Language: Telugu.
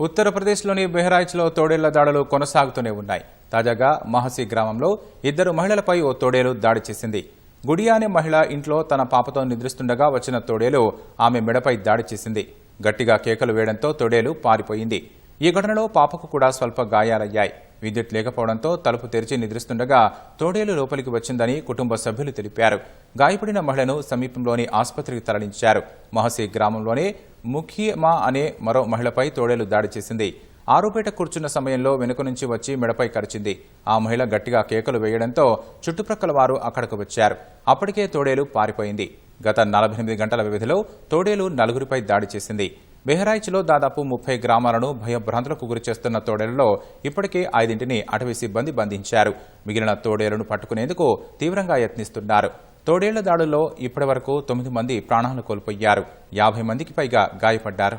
ఉత్తరప్రదేశ్లోని బెహ్రాయిచ్లో తోడేళ్ళ దాడులు కొనసాగుతూనే ఉన్నాయి. తాజాగా మహసి గ్రామంలో ఇద్దరు మహిళలపై ఓ తోడేలు దాడి చేసింది. గుడియా అనే మహిళ ఇంట్లో తన పాపతో నిద్రిస్తుండగా వచ్చిన తోడేలు ఆమె మెడపై దాడి చేసింది. గట్టిగా కేకలు వేయడంతో తోడేలు పారిపోయింది. ఈ ఘటనలో పాపకు కూడా స్వల్ప గాయాలయ్యాయి. విద్యుత్ లేకపోవడంతో తలుపు తెరిచి నిద్రిస్తుండగా తోడేలు లోపలికి వచ్చిందని కుటుంబ సభ్యులు తెలిపారు. గాయపడిన మహిళను సమీపంలోని ఆసుపత్రికి తరలించారు. మహసి గ్రామంలోనే ముఖియమా అనే మరో మహిళపై తోడేలు దాడి చేసింది. ఆరుపేట కూర్చున్న సమయంలో వెనుక నుంచి వచ్చి మెడపై కరిచింది. ఆ మహిళ గట్టిగా కేకలు వేయడంతో చుట్టుప్రక్కల వారు అక్కడకు వచ్చారు. అప్పటికే తోడేలు పారిపోయింది. గత నలభై ఎనిమిది గంటల వ్యవధిలో తోడేలు నలుగురిపై దాడి చేసింది. బెహరాయిచ్లో దాదాపు ముప్పై గ్రామాలను భయభ్రాంతులకు గురిచేస్తున్న తోడేలలో తోడేళ్ళలో ఇప్పటికే ఐదింటిని అటవీ సిబ్బంది బంధించారు. మిగిలిన తోడేలను పట్టుకునేందుకు తీవ్రంగా యత్నిస్తున్నారు. తోడేళ్ళ దాడుల్లో ఇప్పటివరకు తొమ్మిది మంది ప్రాణాలు కోల్పోయారు. యాభై మందికి పైగా గాయపడ్డారు.